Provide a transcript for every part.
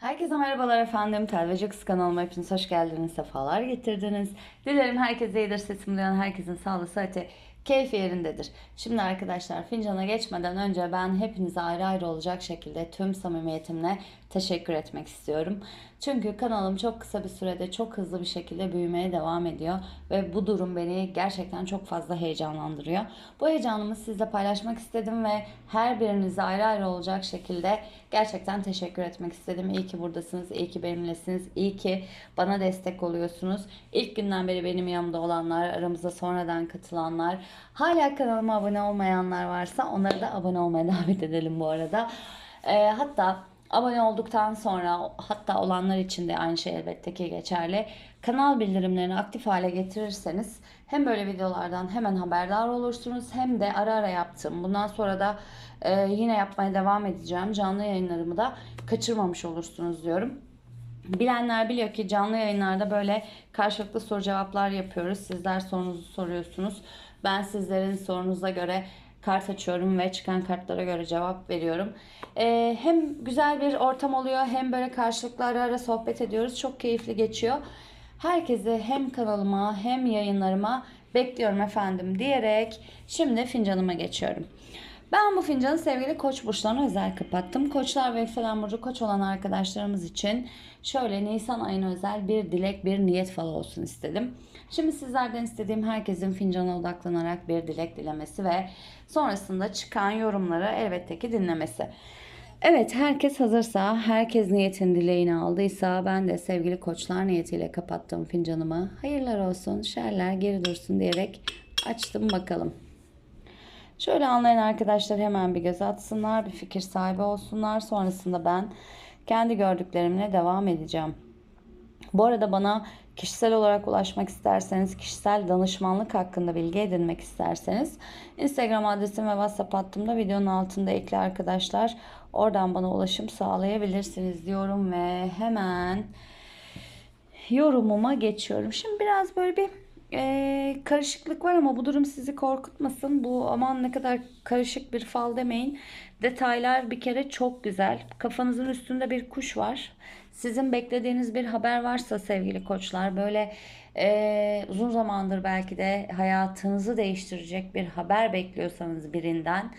Herkese merhabalar efendim. Telveci Kız kanalıma hepiniz hoş geldiniz. Sefalar getirdiniz. Dilerim herkese iyidir. Sesimi duyan herkesin sağlığı, sıhhati, keyfi yerindedir. Şimdi arkadaşlar fincana geçmeden önce ben hepinize ayrı ayrı olacak şekilde tüm samimiyetimle teşekkür etmek istiyorum. Çünkü kanalım çok kısa bir sürede çok hızlı bir şekilde büyümeye devam ediyor ve bu durum beni gerçekten çok fazla heyecanlandırıyor. Bu heyecanımı sizle paylaşmak istedim ve her birinize ayrı ayrı olacak şekilde gerçekten teşekkür etmek istedim. İyi ki buradasınız, iyi ki benimlesiniz, iyi ki bana destek oluyorsunuz. İlk günden beri benim yanımda olanlar, aramıza sonradan katılanlar, hala kanalıma abone olmayanlar varsa onları da abone olmaya davet edelim bu arada. Ee, hatta Abone olduktan sonra hatta olanlar için de aynı şey elbette ki geçerli. Kanal bildirimlerini aktif hale getirirseniz hem böyle videolardan hemen haberdar olursunuz hem de ara ara yaptığım bundan sonra da e, yine yapmaya devam edeceğim canlı yayınlarımı da kaçırmamış olursunuz diyorum. Bilenler biliyor ki canlı yayınlarda böyle karşılıklı soru cevaplar yapıyoruz. Sizler sorunuzu soruyorsunuz. Ben sizlerin sorunuza göre kart açıyorum ve çıkan kartlara göre cevap veriyorum. Ee, hem güzel bir ortam oluyor hem böyle karşılıklı ara ara sohbet ediyoruz. Çok keyifli geçiyor. Herkese hem kanalıma hem yayınlarıma bekliyorum efendim diyerek şimdi fincanıma geçiyorum. Ben bu fincanı sevgili koç burçlarına özel kapattım. Koçlar ve yükselen burcu koç olan arkadaşlarımız için şöyle Nisan ayına özel bir dilek, bir niyet falı olsun istedim. Şimdi sizlerden istediğim herkesin fincana odaklanarak bir dilek dilemesi ve sonrasında çıkan yorumları elbette ki dinlemesi. Evet herkes hazırsa, herkes niyetin dileğini aldıysa ben de sevgili koçlar niyetiyle kapattım fincanımı. Hayırlar olsun, şerler geri dursun diyerek açtım bakalım. Şöyle anlayan arkadaşlar hemen bir göz atsınlar, bir fikir sahibi olsunlar. Sonrasında ben kendi gördüklerimle devam edeceğim. Bu arada bana kişisel olarak ulaşmak isterseniz, kişisel danışmanlık hakkında bilgi edinmek isterseniz Instagram adresim ve WhatsApp hattımda videonun altında ekli arkadaşlar. Oradan bana ulaşım sağlayabilirsiniz diyorum ve hemen yorumuma geçiyorum. Şimdi biraz böyle bir e, karışıklık var ama bu durum sizi korkutmasın. Bu aman ne kadar karışık bir fal demeyin. Detaylar bir kere çok güzel. Kafanızın üstünde bir kuş var. Sizin beklediğiniz bir haber varsa sevgili koçlar böyle e, uzun zamandır belki de hayatınızı değiştirecek bir haber bekliyorsanız birinden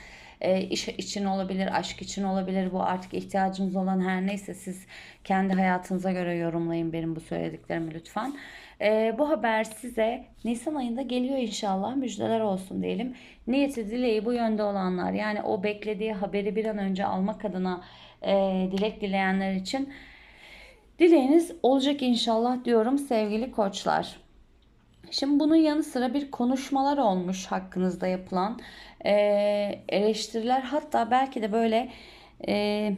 e, iş için olabilir, aşk için olabilir. Bu artık ihtiyacınız olan her neyse siz kendi hayatınıza göre yorumlayın benim bu söylediklerimi lütfen. E, bu haber size Nisan ayında geliyor inşallah. Müjdeler olsun diyelim. Niyeti dileği bu yönde olanlar yani o beklediği haberi bir an önce almak adına e, dilek dileyenler için dileğiniz olacak inşallah diyorum sevgili koçlar. Şimdi bunun yanı sıra bir konuşmalar olmuş hakkınızda yapılan e, eleştiriler hatta belki de böyle e,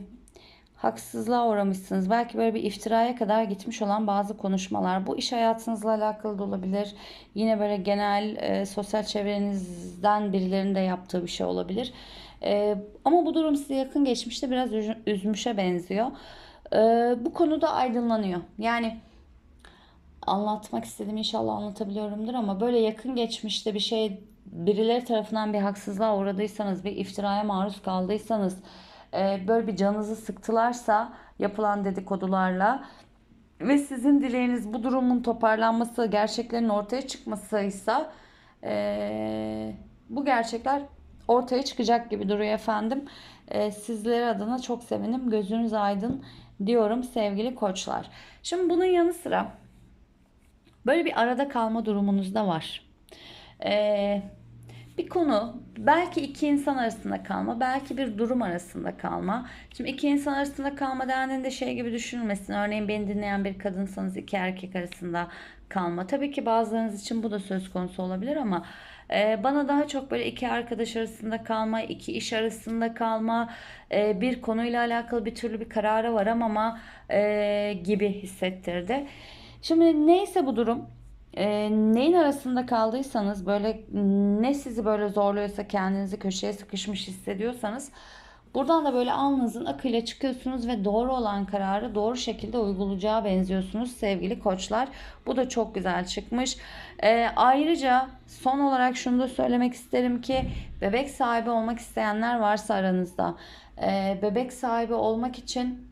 haksızlığa uğramışsınız. Belki böyle bir iftiraya kadar gitmiş olan bazı konuşmalar. Bu iş hayatınızla alakalı da olabilir. Yine böyle genel e, sosyal çevrenizden birilerinin de yaptığı bir şey olabilir. E, ama bu durum size yakın geçmişte biraz üzmüşe benziyor. E, bu konuda aydınlanıyor. Yani anlatmak istediğim inşallah anlatabiliyorumdur ama böyle yakın geçmişte bir şey birileri tarafından bir haksızlığa uğradıysanız, bir iftiraya maruz kaldıysanız, e, böyle bir canınızı sıktılarsa yapılan dedikodularla ve sizin dileğiniz bu durumun toparlanması, gerçeklerin ortaya çıkmasıysa e, bu gerçekler ortaya çıkacak gibi duruyor efendim. E, sizler adına çok sevinim. Gözünüz aydın diyorum sevgili koçlar. Şimdi bunun yanı sıra böyle bir arada kalma durumunuz da var. Eee bir konu belki iki insan arasında kalma, belki bir durum arasında kalma. Şimdi iki insan arasında kalma dendiğinde şey gibi düşünülmesin. Örneğin beni dinleyen bir kadınsanız iki erkek arasında kalma. Tabii ki bazılarınız için bu da söz konusu olabilir ama e, bana daha çok böyle iki arkadaş arasında kalma, iki iş arasında kalma, e, bir konuyla alakalı bir türlü bir karara varamama e, gibi hissettirdi. Şimdi neyse bu durum neyin arasında kaldıysanız böyle ne sizi böyle zorluyorsa kendinizi köşeye sıkışmış hissediyorsanız buradan da böyle alnınızın akıyla çıkıyorsunuz ve doğru olan kararı doğru şekilde uygulayacağı benziyorsunuz sevgili koçlar. Bu da çok güzel çıkmış. E, ayrıca son olarak şunu da söylemek isterim ki bebek sahibi olmak isteyenler varsa aranızda e, bebek sahibi olmak için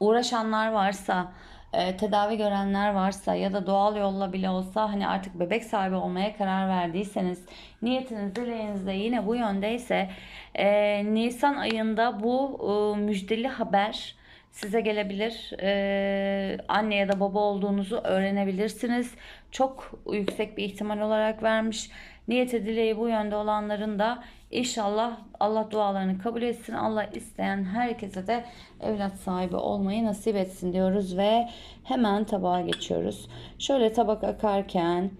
uğraşanlar varsa, e, tedavi görenler varsa ya da doğal yolla bile olsa hani artık bebek sahibi olmaya karar verdiyseniz niyetiniz dileğiniz de yine bu yöndeyse e, Nisan ayında bu e, müjdeli haber size gelebilir. E, anne ya da baba olduğunuzu öğrenebilirsiniz. Çok yüksek bir ihtimal olarak vermiş. Niyeti dileği bu yönde olanların da İnşallah Allah dualarını kabul etsin. Allah isteyen herkese de evlat sahibi olmayı nasip etsin diyoruz ve hemen tabağa geçiyoruz. Şöyle tabak akarken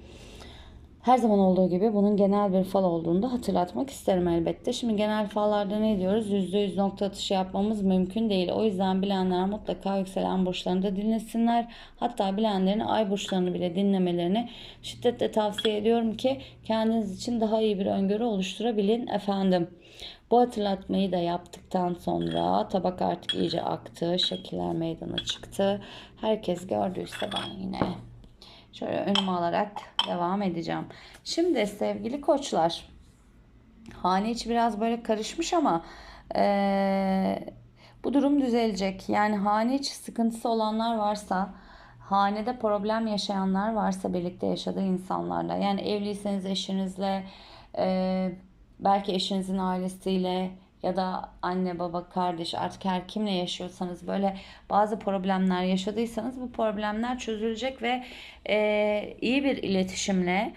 her zaman olduğu gibi bunun genel bir fal olduğunu da hatırlatmak isterim elbette. Şimdi genel fallarda ne diyoruz? %100 nokta atışı yapmamız mümkün değil. O yüzden bilenler mutlaka yükselen burçlarını da dinlesinler. Hatta bilenlerin ay burçlarını bile dinlemelerini şiddetle tavsiye ediyorum ki kendiniz için daha iyi bir öngörü oluşturabilin efendim. Bu hatırlatmayı da yaptıktan sonra tabak artık iyice aktı. Şekiller meydana çıktı. Herkes gördüyse ben yine Şöyle önüme alarak devam edeceğim. Şimdi sevgili koçlar. Hane içi biraz böyle karışmış ama ee, bu durum düzelecek. Yani hane içi sıkıntısı olanlar varsa hanede problem yaşayanlar varsa birlikte yaşadığı insanlarla yani evliyseniz eşinizle e, belki eşinizin ailesiyle ya da anne baba kardeş artık her kimle yaşıyorsanız böyle bazı problemler yaşadıysanız bu problemler çözülecek ve e, iyi bir iletişimle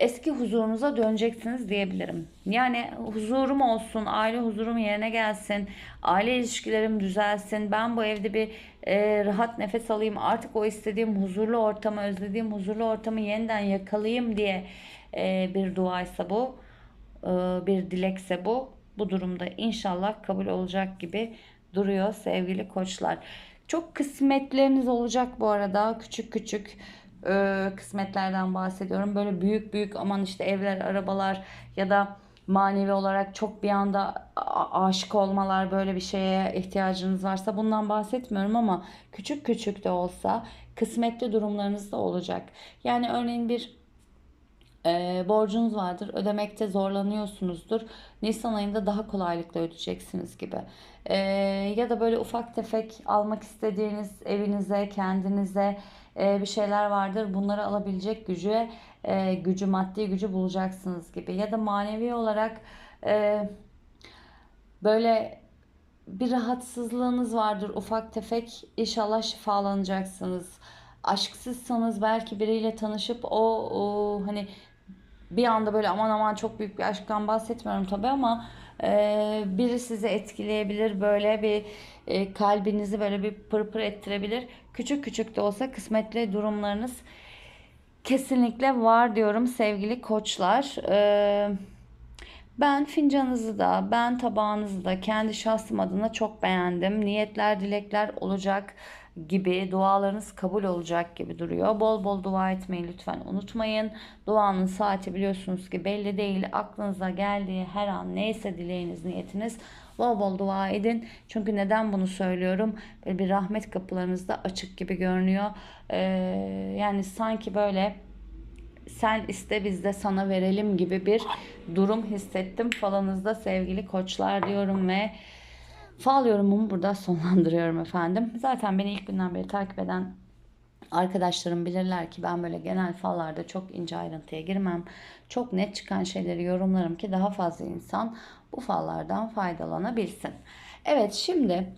eski huzurunuza döneceksiniz diyebilirim. Yani huzurum olsun, aile huzurum yerine gelsin, aile ilişkilerim düzelsin, ben bu evde bir e, rahat nefes alayım, artık o istediğim huzurlu ortamı, özlediğim huzurlu ortamı yeniden yakalayayım diye e, bir duaysa bu, e, bir dilekse bu bu durumda inşallah kabul olacak gibi duruyor sevgili koçlar. Çok kısmetleriniz olacak bu arada. Küçük küçük e, kısmetlerden bahsediyorum. Böyle büyük büyük aman işte evler, arabalar ya da manevi olarak çok bir anda aşık olmalar böyle bir şeye ihtiyacınız varsa bundan bahsetmiyorum ama küçük küçük de olsa kısmetli durumlarınız da olacak. Yani örneğin bir e, borcunuz vardır. Ödemekte zorlanıyorsunuzdur. Nisan ayında daha kolaylıkla ödeyeceksiniz gibi. E, ya da böyle ufak tefek almak istediğiniz evinize, kendinize e, bir şeyler vardır. Bunları alabilecek gücü, e, gücü, maddi gücü bulacaksınız gibi. Ya da manevi olarak e, böyle bir rahatsızlığınız vardır ufak tefek. İnşallah şifalanacaksınız aşksızsanız belki biriyle tanışıp o, o hani bir anda böyle aman aman çok büyük bir aşktan bahsetmiyorum tabi ama e, biri sizi etkileyebilir böyle bir e, kalbinizi böyle bir pırpır ettirebilir. Küçük küçük de olsa kısmetli durumlarınız kesinlikle var diyorum sevgili koçlar. E, ben fincanınızı da ben tabağınızı da kendi şahsım adına çok beğendim. Niyetler dilekler olacak gibi dualarınız kabul olacak gibi duruyor. Bol bol dua etmeyi lütfen unutmayın. Duanın saati biliyorsunuz ki belli değil. Aklınıza geldiği her an neyse dileğiniz, niyetiniz bol bol dua edin. Çünkü neden bunu söylüyorum? Böyle bir rahmet kapılarınız da açık gibi görünüyor. Ee, yani sanki böyle sen iste biz de sana verelim gibi bir durum hissettim falanızda sevgili koçlar diyorum ve Fal yorumumu burada sonlandırıyorum efendim. Zaten beni ilk günden beri takip eden arkadaşlarım bilirler ki ben böyle genel fallarda çok ince ayrıntıya girmem. Çok net çıkan şeyleri yorumlarım ki daha fazla insan bu fallardan faydalanabilsin. Evet şimdi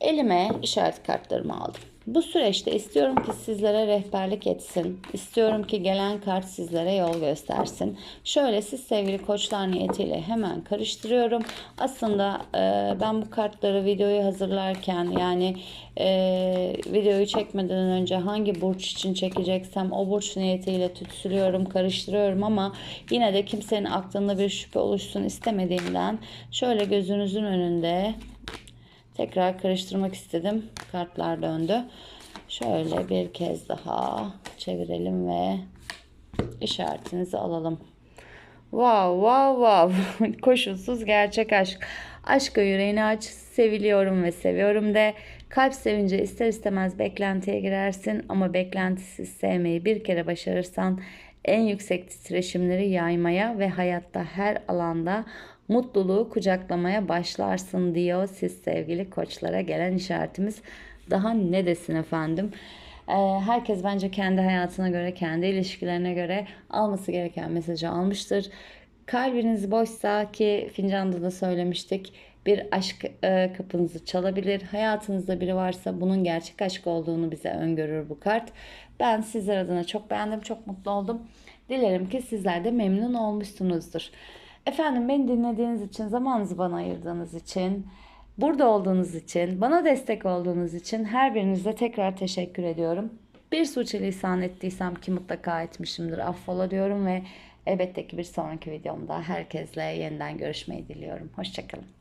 elime işaret kartlarımı aldım. Bu süreçte istiyorum ki sizlere rehberlik etsin. İstiyorum ki gelen kart sizlere yol göstersin. Şöyle siz sevgili koçlar niyetiyle hemen karıştırıyorum. Aslında e, ben bu kartları videoyu hazırlarken yani e, videoyu çekmeden önce hangi burç için çekeceksem o burç niyetiyle tütsülüyorum, karıştırıyorum ama yine de kimsenin aklında bir şüphe oluşsun istemediğimden şöyle gözünüzün önünde Tekrar karıştırmak istedim. Kartlar döndü. Şöyle bir kez daha çevirelim ve işaretinizi alalım. Wow wow wow. Koşulsuz gerçek aşk. Aşka yüreğini aç. Seviliyorum ve seviyorum de. Kalp sevince ister istemez beklentiye girersin ama beklentisiz sevmeyi bir kere başarırsan en yüksek titreşimleri yaymaya ve hayatta her alanda mutluluğu kucaklamaya başlarsın diyor siz sevgili koçlara gelen işaretimiz. Daha ne desin efendim? Ee, herkes bence kendi hayatına göre, kendi ilişkilerine göre alması gereken mesajı almıştır. Kalbiniz boşsa ki fincanda da söylemiştik bir aşk e, kapınızı çalabilir. Hayatınızda biri varsa bunun gerçek aşk olduğunu bize öngörür bu kart. Ben sizler adına çok beğendim, çok mutlu oldum. Dilerim ki sizler de memnun olmuşsunuzdur. Efendim beni dinlediğiniz için, zamanınızı bana ayırdığınız için, burada olduğunuz için, bana destek olduğunuz için her birinize tekrar teşekkür ediyorum. Bir suçelisan ettiysem ki mutlaka etmişimdir. Affola diyorum ve elbette ki bir sonraki videomda herkesle yeniden görüşmeyi diliyorum. Hoşçakalın.